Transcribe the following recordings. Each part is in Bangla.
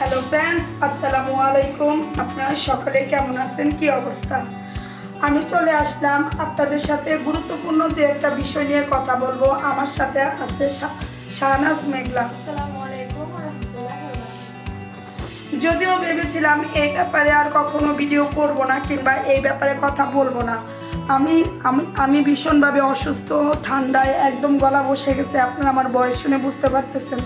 হ্যালো ফ্রেন্ডস আসসালামু আলাইকুম আপনারা সকলে কেমন আছেন? কি অবস্থা? আমি চলে আসলাম আপনাদের সাথে গুরুত্বপূর্ণ দু একটা বিষয় নিয়ে কথা বলব। আমার সাথে আছে শাহনাজ মেঘলা। যদিও ভেবেছিলাম এই ব্যাপারে আর কখনো ভিডিও করব না কিংবা এই ব্যাপারে কথা বলব না। আমি আমি আমি ভীষণভাবে অসুস্থ ঠান্ডায় একদম গলা বসে গেছে। আপনারা আমার বয়স শুনে বুঝতে পারতেছেন।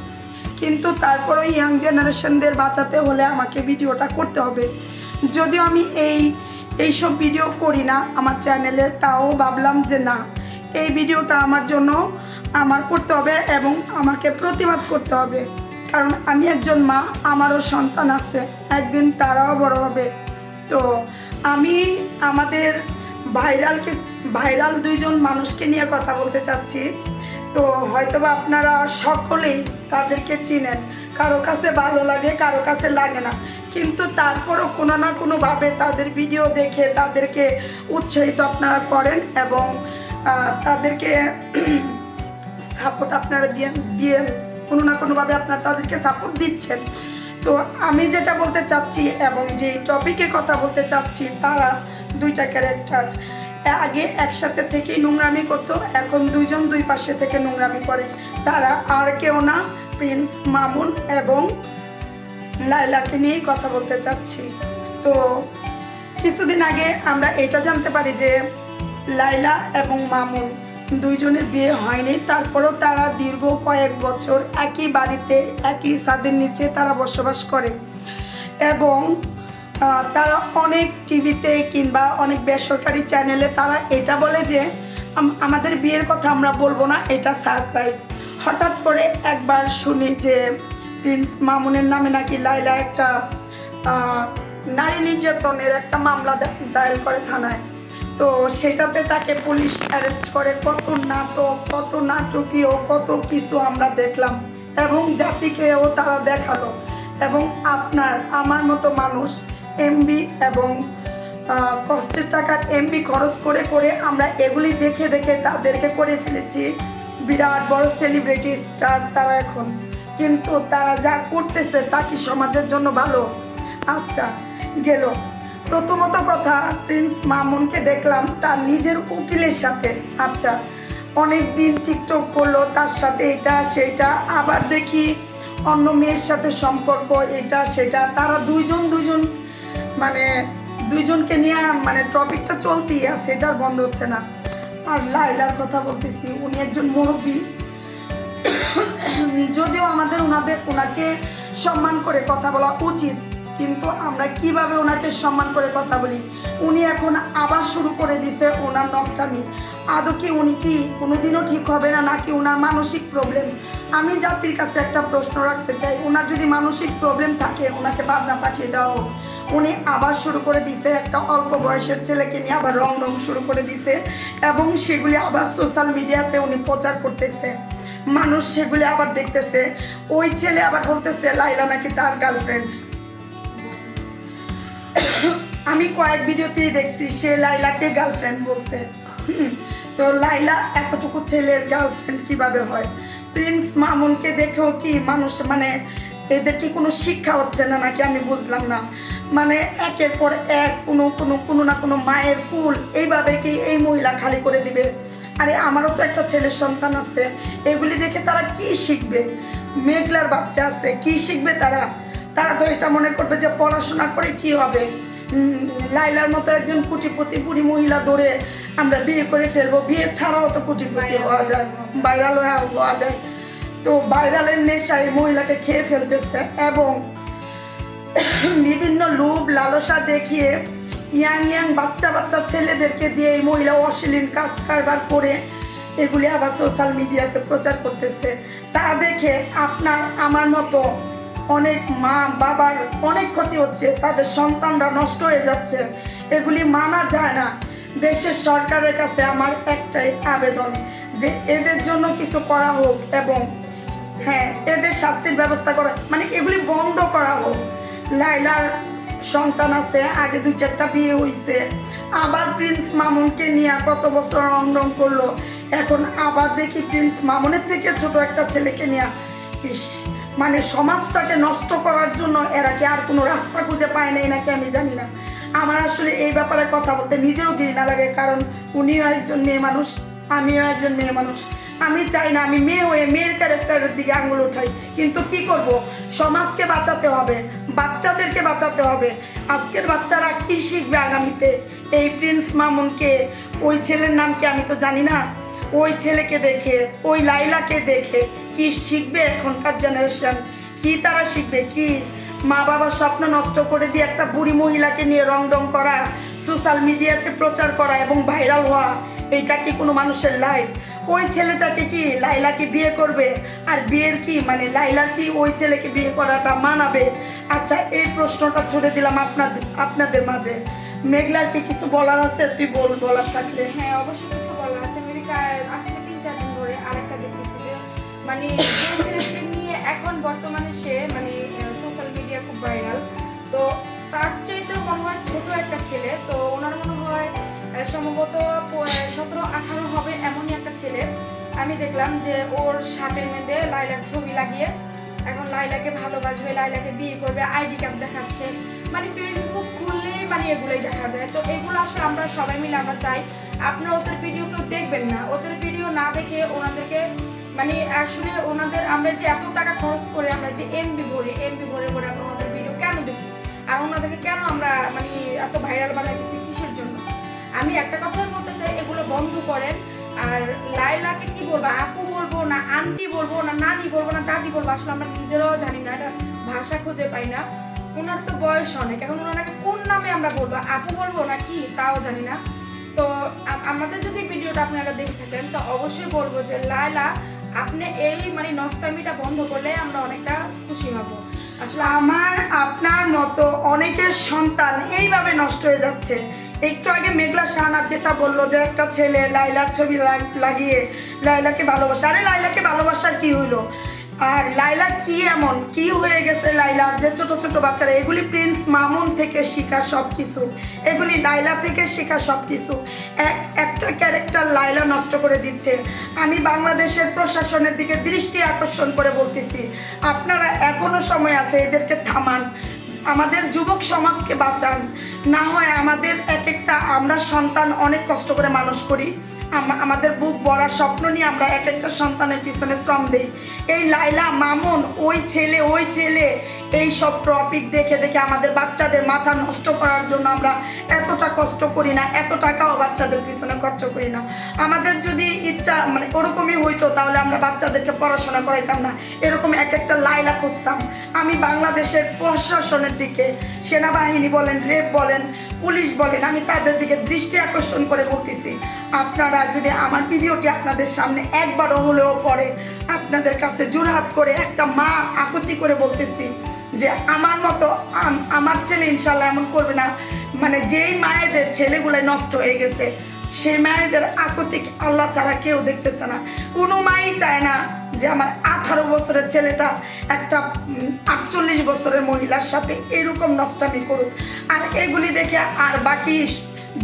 কিন্তু তারপরেও ইয়াং জেনারেশনদের বাঁচাতে হলে আমাকে ভিডিওটা করতে হবে। যদিও আমি এই, এইসব ভিডিও করি না আমার চ্যানেলে তাও ভাবলাম যে না, এই ভিডিওটা আমার জন্য আমার করতে হবে এবং আমাকে প্রতিবাদ করতে হবে। কারণ আমি একজন মা, আমারও সন্তান আছে, একদিন তারাও বড় হবে। তো আমি আমাদের ভাইরালকে, ভাইরাল দুইজন মানুষকে নিয়ে কথা বলতে চাচ্ছি। তো হয়তোবা আপনারা সকলেই তাদেরকে চিনেন। কারও কাছে ভালো লাগে, কারও কাছে লাগে না। কিন্তু তারপরও কোনো না কোনোভাবে তাদের ভিডিও দেখে তাদেরকে উৎসাহিত আপনারা করেন এবং তাদেরকে সাপোর্ট আপনারা দিয়ে দিয়ে কোনো না কোনোভাবে আপনারা তাদেরকে সাপোর্ট দিচ্ছেন। তো আমি যেটা বলতে চাচ্ছি এবং যে টপিকে কথা বলতে চাচ্ছি, তারা দুইটা ক্যারেক্টার আগে একসাথে থেকেই নোংরামি করতো, এখন দুইজন দুই পাশে থেকে নোংরামি করে। তারা আর কেউ না, প্রিন্স মামুন এবং লাইলাকে নিয়েই কথা বলতে চাচ্ছি। তো কিছুদিন আগে আমরা এটা জানতে পারি যে লাইলা এবং মামুন দুইজনের বিয়ে হয়নি, তারপরও তারা দীর্ঘ কয়েক বছর একই বাড়িতে, একই ছাদের নিচে তারা বসবাস করে। এবং তারা অনেক টিভিতে কিংবা অনেক বেসরকারি চ্যানেলে তারা এটা বলে যে আমাদের বিয়ের কথা আমরা বলব না, এটা সারপ্রাইজ। হঠাৎ করে একবার শুনি যে, প্রিন্স মামুনের নামে নাকি লাইলা একটা নারী নির্যাতনের একটা মামলা দায়ের করে থানায়। তো সেটাতে তাকে পুলিশ অ্যারেস্ট করে। কত নাটক, কত নাটকীয়, কত কিছু আমরা দেখলাম এবং জাতিকেও তারা দেখাল। এবং আপনার, আমার মতো মানুষ এমবি এবং কষ্টের টাকার এমবি খরচ করে করে আমরা এগুলি দেখে দেখে তাদেরকে করে ফেলেছি। বিরাট বড় সেলিব্রিটি স্টার তারা এখন। কিন্তু তারা যা করতেছে তা কি সমাজের জন্য ভালো? আচ্ছা গেল। প্রথমত কথা, প্রিন্স মামুনকে দেখলাম তার নিজের উকিলের সাথে। আচ্ছা অনেক দিন টিকটক করল, তার সাথে এটা, সেটা, আবার দেখি অন্য মেয়ের সাথে সম্পর্ক, এটা, সেটা, তারা দুইজন দুইজন মানে দুইজনকে নিয়ে মানে টপিকটা চলতেই আছে এটা বন্ধ হচ্ছে না। আর লাইলার কথা বলতেছি, উনি একজন মুরব্বী। যদিও আমাদের ওনাদের ওনাকে সম্মান করে কথা বলা উচিত, কিন্তু আমরা কীভাবে ওনাকে সম্মান করে কথা বলি? উনি এখন আবার শুরু করে দিছে ওনার নষ্টামি। আদৌ কি উনি কি কোনোদিনও ঠিক হবে না, নাকি ওনার মানসিক প্রবলেম আমি জাতির কাছে একটা প্রশ্ন রাখতে চাই ওনার যদি মানসিক প্রবলেম থাকে ওনাকে ভাবনা পাঠিয়ে দেওয়া হোক। উনি আবার শুরু করে দিছে একটা অল্প বয়সের ছেলেকে নিয়ে আবার রং রং শুরু করে দিছে এবং সেগুলি আবার সোশ্যাল মিডিয়াতে উনি প্রচার করতেছে। মানুষ সেগুলি আবার দেখতেছে। ওই ছেলে আবার বলতেছে লাইলা নাকি তার গার্লফ্রেন্ড আমি কয়েক ভিডিওতেই দেখছি, সে লাইলাকে গার্লফ্রেন্ড বলছে। তো লাইলা এতটুকু ছেলের গার্লফ্রেন্ড কীভাবে হয়? প্রিন্স মামুনকে দেখেও কি মানুষ মানে এদের কি কোনো শিক্ষা হচ্ছে না নাকি আমি বুঝলাম না? মানে একের পর এক কোনো কোনো কোনো না কোনো মায়ের কুল এইভাবে কি এই মহিলা খালি করে দিবে? আরে আমারও তো একটা ছেলের সন্তান আছে, এগুলি দেখে তারা কি শিখবে? মেঘলার বাচ্চা আছে, কি শিখবে তারা? তারা তো এটা মনে করবে যে পড়াশোনা করে কি হবে? লাইলার মতো একজন কুটিপতি বুড়ি মহিলা ধরে আমরা বিয়ে করে ফেলব, বিয়ে ছাড়াও তো কুটিপতি হওয়া যায় ভাইরাল হওয়া যায়। তো ভাইরালের নেশায় মহিলাকে খেয়ে ফেলতেছে এবং বিভিন্ন লোভ লালসা দেখিয়ে ইয়াং ইয়াং বাচ্চা বাচ্চা ছেলেদেরকে দিয়ে এই মহিলা অশ্লীল কাজ কারবার করে এগুলি আবার সোশ্যাল মিডিয়াতে প্রচার করতেছে। তা দেখে আপনার, আমার মতো অনেক মা বাবার অনেক ক্ষতি হচ্ছে, তাদের সন্তানরা নষ্ট হয়ে যাচ্ছে, এগুলি মানা যায় না। দেশের সরকারের কাছে আমার একটাই আবেদন যে এদের জন্য কিছু করা হোক এবং হ্যাঁ এদের শাস্তির ব্যবস্থা করা মানে এগুলি বন্ধ করা হোক। লাইলার সন্তান আছে, আগে দুই চারটা বিয়ে হইছে। আবার প্রিন্স মামুনকে নিয়ে কত বছর রং করল। এখন আবার দেখি প্রিন্স মামুনের থেকে ছোট একটা ছেলেকে নিয়ে, ইস মানে সমাজটাকে নষ্ট করার জন্য এরা কি আর কোনো রাস্তা খুঁজে পায় নাই নাকি আমি জানি না। আমার আসলে এই ব্যাপারে কথা বলতে নিজেরও ঘৃণা লাগে, কারণ উনিও একজন মেয়ে মানুষ, আমিও একজন মেয়ে মানুষ। আমি চাই না, আমি মেয়ে হয়ে মেয়ের ক্যারেক্টারের দিকে আঙুল উঠাই। কিন্তু কি করব? সমাজকে বাঁচাতে হবে, বাচ্চাদেরকে বাঁচাতে হবে। আজকের বাচ্চারা কি শিখবে আগামীতে? এই প্রিন্স মামুনকে, ওই ছেলের নামকে আমি তো জানি না? ওই ছেলেকে দেখে, ওই লাইলাকে দেখে কি শিখবে এখনকার জেনারেশন কি তারা শিখবে? কি মা বাবার স্বপ্ন নষ্ট করে দিয়ে একটা বুড়ি মহিলাকে নিয়ে রং রং করা সোশ্যাল মিডিয়াতে প্রচার করা এবং ভাইরাল হওয়া এটা কি কোনো মানুষের লাইফ ওই ছেলেটাকে কি লাইলাকে বিয়ে করবে? আর বিয়ের কি মানে লাইলা কি ওই ছেলেকে বিয়ে করাটা মানাবে? আচ্ছা এই প্রশ্নটা ছুড়ে দিলাম আপনাদের আপনাদের মাঝে। মেঘলার কি কিছু বলার আছে? তুই বল, বলার থাকলে। হ্যাঁ অবশ্যই কিছু বলার আছে। মেবি আজকে তিন চার দিন ধরে, আরেকটা দেখতেছি যে মানে ছেলেটাকে নিয়ে এখন বর্তমানে সে মানে সোশ্যাল মিডিয়া খুব ভাইরাল তো তার চাইতেও মনে হয় ছোট একটা ছেলে। তো ওনার মনে হয় সম্ভবত সতেরো আঠারো হবে একটা ছেলে আমি দেখলাম যে ওর শার্টের মধ্যে লাইলার ছবি লাগিয়ে এখন লাইলাকে ভালোবাসবে লাইলাকে বিয়ে করবে, আইডি কার্ড দেখাচ্ছে। মানে ফেসবুক খুললে মানে এগুলোই দেখা যায়। তো এগুলো আসলে আমরা সবাই মিলে আমরা চাই। আপনারা ওদের ভিডিও কেউ দেখবেন না। ওদের ভিডিও না দেখে ওনাদেরকে মানে আসলে ওনাদের আমরা যে এত টাকা খরচ করে আমরা যে এমবি ভরে এমবি ভরে ভরে আমরা ওনাদের ভিডিও কেন দেখি? আর ওনাদেরকে কেন আমরা মানে এত ভাইরাল বানাই দিচ্ছি কিসের জন্য? আমি একটা কথাই বলতে চাই, এগুলো বন্ধ করেন। আর লাইলাকে কি বলব? আপু বলব না আন্টি বলব না নানি বলব না দাদি বলব, আসলে আমরা নিজেরাও জানি না, এটা ভাষা খুঁজে পাই না। ওনার তো বয়স অনেক, এখন ওনাকে কোন নামে আমরা বলব? আপু বলব না কি তাও জানি না। তো আমাদের যদি ভিডিওটা আপনারা দেখে থাকেন, তো অবশ্যই বলব যে লায়লা, আপনি এই মানে নষ্টামিটা বন্ধ করলে আমরা অনেকটা খুশি হব। আসলে আমার আপনার মতো অনেকের সন্তান এইভাবে নষ্ট হয়ে যাচ্ছে। একটু আগে মেঘলা শাহনাথ যেটা বলল যে একটা ছেলে লাইলার ছবি লাগ- লাগিয়ে লাইলাকে ভালোবাসা। আরে লাইলাকে ভালোবাসার কি হইল? আর লাইলা কি এমন? কি হয়ে গেছে লাইলার যে ছোট ছোট বাচ্চারা? এগুলি প্রিন্স মামুন থেকে শেখা সব কিছু এগুলি লাইলা থেকে শেখা সব কিছু এক একটা ক্যারেক্টার লাইলা নষ্ট করে দিচ্ছে। আমি বাংলাদেশের প্রশাসনের দিকে দৃষ্টি আকর্ষণ করে বলতেছি, আপনারা এখনও সময় আছে এদেরকে থামান। আমাদের যুবক সমাজকে বাঁচান। না হয় আমাদের এক একটা আমরা সন্তান অনেক কষ্ট করে মানুষ করি। আমাদের বুক ভরা স্বপ্ন নিয়ে আমরা এক একটা সন্তানের পিছনে শ্রম দিই। এই লাইলা মামুন, ওই ছেলে ওই ছেলে, এই সব টপিক দেখে দেখে আমাদের বাচ্চাদের মাথা নষ্ট করার জন্য আমরা এতটা কষ্ট করি না, এত টাকাও বাচ্চাদের পিছনে খরচ করি না। আমাদের যদি ইচ্ছা মানে ওরকমই হইতো, তাহলে আমরা বাচ্চাদেরকে পড়াশোনা করাইতাম না। এরকম এক একটা লাইলা খুঁজতাম। আমি বাংলাদেশের প্রশাসনের দিকে, সেনাবাহিনী বলেন, রেপ বলেন পুলিশ বলেন আমি তাদের দিকে দৃষ্টি আকর্ষণ করে বলতেছি। আপনারা যদি আমার ভিডিওটি আপনাদের সামনে একবারও হলেও পড়ে, আপনাদের কাছে জোরহাত করে একটা মা আকতি করে বলতেছি যে, আমার মতো আমার ছেলে ইনশাল্লাহ এমন করবে না। মানে যেই মায়েদের ছেলেগুলো নষ্ট হয়ে গেছে, সেই মায়েদের আকতিক আল্লাহ ছাড়া কেউ দেখতেছে না। কোনো মাই চায় না যে আমার আঠারো বছরের ছেলেটা একটা আটচল্লিশ বছরের মহিলার সাথে এরকম নষ্টামি করুক। আর এগুলি দেখে আর বাকি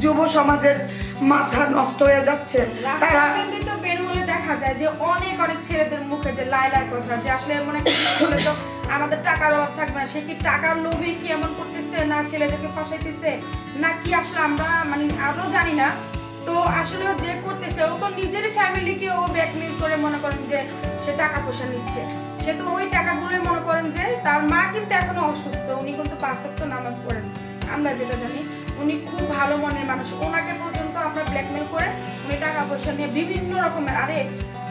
যুব সমাজের মাথা নষ্ট হয়ে যাচ্ছে। তারা বের হলে দেখা যায় যে অনেক অনেক ছেলেদের মুখে যে লাইলার কথা যে আসলে মনে হলে আমাদের টাকার অভাব থাকবে না। সে কি টাকার লোভে কি এমন করতেছে না ছেলেদেরকে ফাঁসাইতেছে? না কি আসলে আমরা মানে আদৌ জানি না। তো আসলে ও যে করতেছে, ও তো নিজের ফ্যামিলিকে ও ব্যাকমেল করে মনে করেন যে সে টাকা পয়সা নিচ্ছে। সে তো ওই টাকাগুলোই মনে করেন যে তার মা কিন্তু এখনও অসুস্থ, উনি কিন্তু পাঁচ নামাজ পড়েন। আমরা যেটা জানি, উনি খুব ভালো মনের মানুষ। ওনাকে পর্যন্ত আমরা ব্ল্যাকমেল করে, উনি টাকা পয়সা নিয়ে বিভিন্ন রকমের, আরে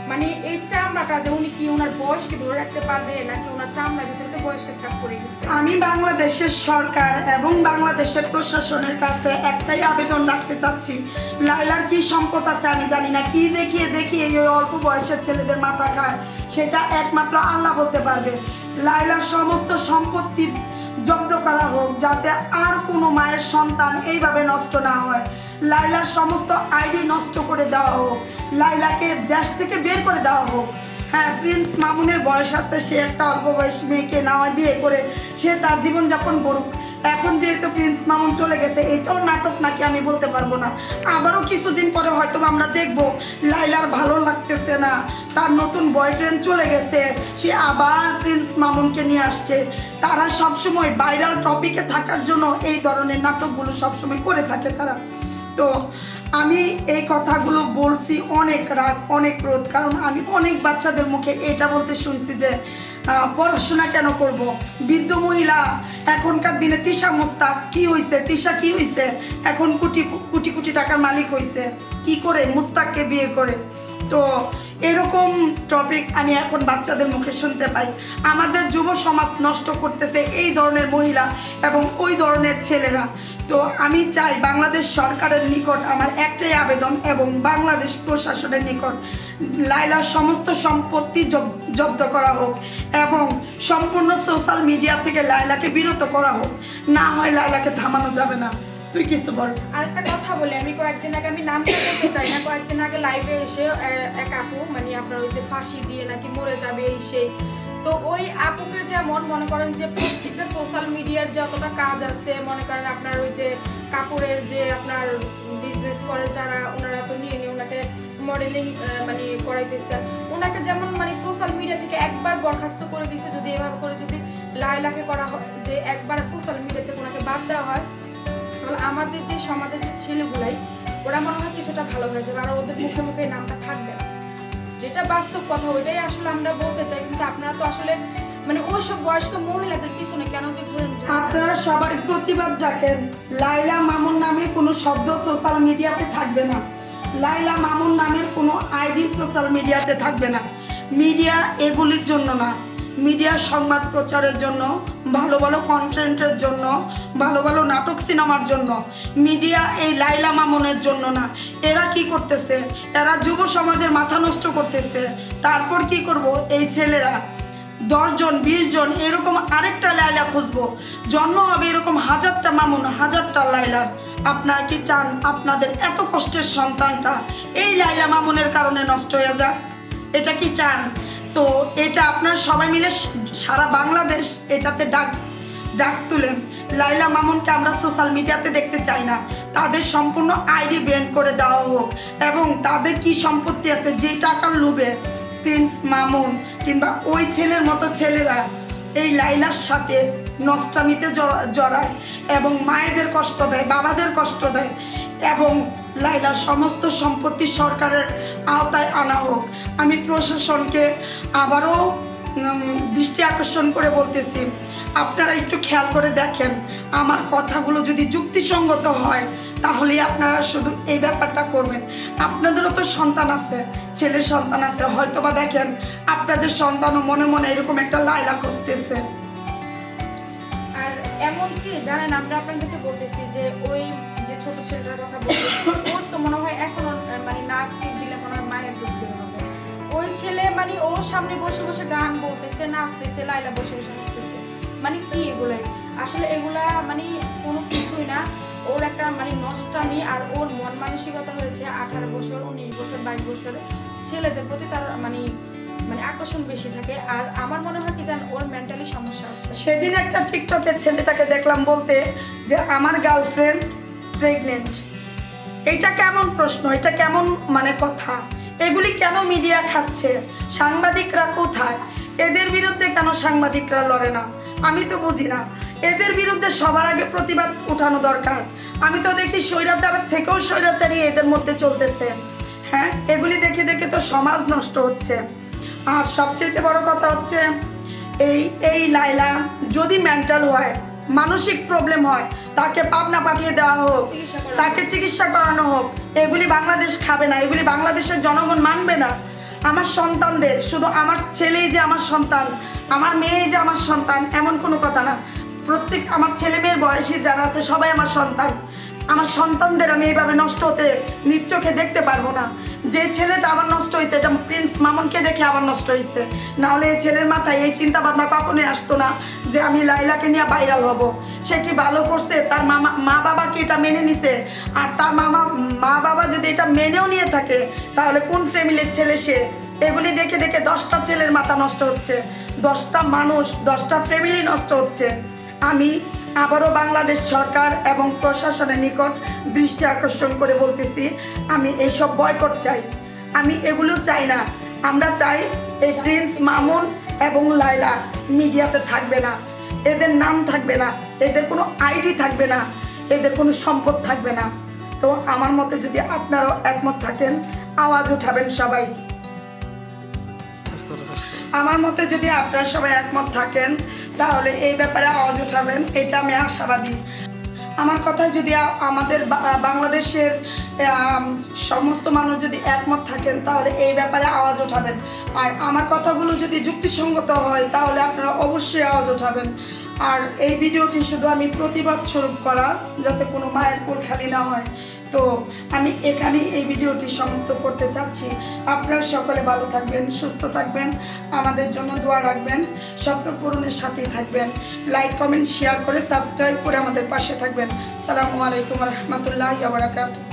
মানে এই চামড়াটা যে উনি কি ওনার বয়সকে ধরে রাখতে পারবে নাকি ওনার চামড়ার ভিতরে তো বয়সের ছাপ পড়ে গেছে? আমি বাংলাদেশের সরকার এবং বাংলাদেশের প্রশাসনের কাছে একটাই আবেদন রাখতে চাচ্ছি। লাইলার কি সম্পদ আছে আমি জানি না। কি দেখিয়ে দেখিয়ে এই অল্প বয়সের ছেলেদের মাথা খায়, সেটা একমাত্র আল্লাহ বলতে পারবে। লাইলার সমস্ত সম্পত্তি করা হোক, যাতে আর কোনো মায়ের সন্তান এইভাবে নষ্ট না হয়। লাইলার সমস্ত আইডি নষ্ট করে দেওয়া হোক লাইলাকে দেশ থেকে বের করে দেওয়া হোক। হ্যাঁ প্রিন্স মামুনের বয়স আছে, সে একটা অল্প বয়সী মেয়েকে না হয় বিয়ে করে সে তার জীবনযাপন করুক। এখন যেহেতু প্রিন্স মামুন চলে গেছে, এটাও নাটক নাকি আমি বলতে পারব না। আবারও কিছুদিন পরে হয়তো আমরা দেখব, লাইলার ভালো লাগতেছে না। তার নতুন বয়ফ্রেন্ড চলে গেছে, সে আবার প্রিন্স মামুনকে নিয়ে আসছে। তারা সবসময় ভাইরাল টপিকে থাকার জন্য এই ধরনের নাটকগুলো সবসময় করে থাকে তারা। তো আমি এই কথাগুলো বলছি অনেক রাগ, অনেক ক্রোধ, কারণ আমি অনেক বাচ্চাদের মুখে এটা বলতে শুনছি যে পড়াশোনা কেন করব? বৃদ্ধ মহিলা, এখনকার দিনে তৃষা মোস্তাক, কি হয়েছে তৃষা কি হয়েছে এখন কোটি কোটি কোটি টাকার মালিক হয়েছে কি করে মুস্তাককে বিয়ে করে? তো এরকম টপিক আমি এখন বাচ্চাদের মুখে শুনতে পাই। আমাদের যুব সমাজ নষ্ট করতেছে এই ধরনের মহিলা এবং ওই ধরনের ছেলেরা। তো আমি চাই বাংলাদেশ সরকারের নিকট আমার একটাই আবেদন এবং বাংলাদেশ প্রশাসনের নিকট লাইলার সমস্ত সম্পত্তি জব্দ করা হোক এবং সম্পূর্ণ সোশ্যাল মিডিয়া থেকে লাইলাকে বিরত করা হোক। না হয় লাইলাকে থামানো যাবে না। তুই কিছু বল। আরেকটা কথা বলি, আমি কয়েকদিন আগে আমি নামটা বলতে চাই না, কয়েকদিন আগে লাইভে এসে এক আপু মানে আপনার ওই যে ফাঁসি দিয়ে নাকি মরে যাবে এই সেই। তো ওই আপুকে যেমন মনে করেন যে প্রত্যেকটা সোশ্যাল মিডিয়ার যতটা কাজ আছে, মনে করেন আপনার ওই যে কাপড়ের যে আপনার বিজনেস করে যারা, ওনারা তো নিয়ে নিয়ে ওনাকে মডেলিং মানে করাইতেছেন ওনাকে যেমন মানে সোশ্যাল মিডিয়া থেকে একবার বরখাস্ত করে দিছে, যদি এভাবে করে যদি লাইলাকে করা হয়, যে একবার সোশ্যাল মিডিয়াতে ওনাকে বাদ দেওয়া হয় তাহলে আমাদের যে সমাজের যে ছেলেগুলাই, ওরা মনে হয় কিছুটা ভালো হয়ে যাবে, আর ওদের মুখে মুখে নামটা থাকবে না। যেটা বাস্তব কথা, ওইটাই আসলে আমরা বলতে চাই, কিন্তু আপনারা তো আসলে মানে বয়স্ক মহিলাদের পিছনে কেন যে আপনারা সবাই প্রতিবাদ ডাকেন লাইলা মামুন নামে কোনো শব্দ সোশ্যাল মিডিয়াতে থাকবে না। লাইলা মামুন নামের কোনো আইডি সোশ্যাল মিডিয়াতে থাকবে না। মিডিয়া এগুলির জন্য না, মিডিয়া সংবাদ প্রচারের জন্য ভালো ভালো কন্টেন্টের জন্য, ভালো ভালো নাটক সিনেমার জন্য। মিডিয়া এই লাইলা মামুনের জন্য না। এরা কি করতেছে? এরা যুব সমাজের মাথা নষ্ট করতেছে। তারপর কি করব? এই ছেলেরা। দশজন বিশ জন, এরকম আরেকটা লাইলা খুঁজবো। জন্ম হবে এরকম হাজারটা মামুন, হাজারটা লাইলার। আপনার কি চান? আপনাদের এত কষ্টের সন্তানটা। এই লাইলা মামুনের কারণে নষ্ট হয়ে যাক। এটা কি চান? তো এটা আপনার সবাই মিলে সারা বাংলাদেশ এটাতে ডাক ডাক তুলেন। লাইলা মামুনকে আমরা সোশ্যাল মিডিয়াতে দেখতে চাই না। তাদের সম্পূর্ণ আইডি ব্যান করে দেওয়া হোক। এবং তাদের কি সম্পত্তি আছে? যে টাকার লোভে প্রিন্স মামুন কিংবা ওই ছেলের মতো ছেলেরা, এই লাইলার সাথে নষ্টামিতে জড়ায় এবং মায়েদের কষ্ট দেয়, বাবাদের কষ্ট দেয় এবং লাইলার সমস্ত সম্পত্তি সরকারের আওতায় আনা হোক। আমি প্রশাসনকে আবারও দৃষ্টি আকর্ষণ করে বলতেছি, আপনারা একটু খেয়াল করে দেখেন, আমার কথাগুলো যদি যুক্তিসঙ্গত হয় তাহলে আপনারা শুধু এই ব্যাপারটা করবেন। আপনাদেরও তো সন্তান আছে, ছেলের সন্তান আছে হয়তো বা দেখেন, আপনাদের সন্তানও মনে মনে এরকম একটা লাইলা খুঁজতেছে। আর এমনকি জানেন, আমরা আপনাদেরকে বলতেছি যে ওই ছোট ছেলেটার কথা বলতেছি ওর তো মনে হয় এখনও মানে নাক টিপ দিলে মনে হয় মায়ের দুধ বের হবে ওই ছেলে মানে ওর সামনে বসে বসে গান বলতেছে, নাচতেছে, লাইলা বসে বসে নাচতেছে। মানে কি এগুলাই? আসলে এগুলা মানে কোনো কিছুই না। ওর একটা মানে নষ্টামি আর ওর মন মানসিকতা হয়েছে আঠারো বছর, উনিশ বছর, বাইশ বছর। ছেলেদের প্রতি তার মানে মানে আকর্ষণ বেশি থাকে। আর আমার মনে হয় কি জান, ওর মেন্টালি সমস্যা আছে। সেদিন একটা টিকটকে ছেলেটাকে দেখলাম বলতে যে, আমার গার্লফ্রেন্ড প্রেগনেন্ট এটা কেমন প্রশ্ন? এটা কেমন মানে কথা? এগুলি কেন মিডিয়া খাচ্ছে? সাংবাদিকরা কোথায়? এদের বিরুদ্ধে কেন সাংবাদিকরা লড়ে না? আমি তো বুঝি না। এদের বিরুদ্ধে সবার আগে প্রতিবাদ উঠানো দরকার। আমি তো দেখি স্বৈরাচারের থেকেও স্বৈরাচারী এদের মধ্যে চলতেছে। হ্যাঁ এগুলি দেখে দেখে তো সমাজ নষ্ট হচ্ছে। আর সবচেয়ে বড় কথা হচ্ছে, এই এই লাইলা যদি মেন্টাল হয়, মানসিক প্রবলেম হয় তাকে পাবনা পাঠিয়ে দেওয়া হোক, তাকে চিকিৎসা করানো হোক, এগুলি বাংলাদেশ খাবে না, এগুলি বাংলাদেশের জনগণ মানবে না। আমার সন্তানদের, শুধু আমার ছেলেই যে আমার সন্তান, আমার মেয়েই যে আমার সন্তান, এমন কোনো কথা না। প্রত্যেক আমার ছেলে মেয়ের বয়সী যারা আছে, সবাই আমার সন্তান। আমার সন্তানদের আমি এইভাবে নষ্ট হতে নিজ চোখে দেখতে পারব না। যে ছেলেটা আবার নষ্ট হয়েছে এটা প্রিন্স মামুনকে দেখে আবার নষ্ট হয়েছে নাহলে এই ছেলের মাথায় এই চিন্তা ভাবনা কখনোই আসতো না যে আমি লাইলাকে নিয়ে ভাইরাল হব। সে কি ভালো করছে? তার মামা মা বাবা কি এটা মেনে নিছে? আর তার মামা মা বাবা যদি এটা মেনেও নিয়ে থাকে, তাহলে কোন ফ্যামিলির ছেলে সে? এগুলি দেখে দেখে দশটা ছেলের মাথা নষ্ট হচ্ছে। দশটা মানুষ, দশটা ফ্যামিলি নষ্ট হচ্ছে। আমি আবারও বাংলাদেশ সরকার এবং প্রশাসনের নিকট দৃষ্টি আকর্ষণ করে বলতেছি, আমি এইসব বয়কট চাই। আমি এগুলো চাই না। আমরা চাই এই প্রিন্স মামুন এবং লাইলা মিডিয়াতে থাকবে না। এদের নাম থাকবে না। এদের কোনো আইডি থাকবে না। এদের কোনো সম্পদ থাকবে না। তো আমার মতে যদি আপনারাও একমত থাকেন, আওয়াজ উঠাবেন সবাই। আমার মতে যদি আপনারা সবাই একমত থাকেন তাহলে এই ব্যাপারে আওয়াজ উঠাবেন, এটা আমি আশাবাদী। আমার কথায় যদি আমাদের বাংলাদেশের সমস্ত মানুষ যদি একমত থাকেন, তাহলে এই ব্যাপারে আওয়াজ উঠাবেন। আর আমার কথাগুলো যদি যুক্তিসঙ্গত হয়, তাহলে আপনারা অবশ্যই আওয়াজ উঠাবেন। আর এই ভিডিওটি শুধু আমি প্রতিবাদ স্বরূপ করা, যাতে কোনো মায়ের কোল খালি না হয়। তো আমি এখানেই এই ভিডিওটি সমাপ্ত করতে চাচ্ছি। আপনারা সকলে ভালো থাকবেন, সুস্থ থাকবেন, আমাদের জন্য দোয়া রাখবেন, স্বপ্ন পূরণের সাথেই থাকবেন। লাইক কমেন্ট শেয়ার করে সাবস্ক্রাইব করে আমাদের পাশে থাকবেন। সালামু আলাইকুম রহমতুল্লাহ বারাকাতুহ।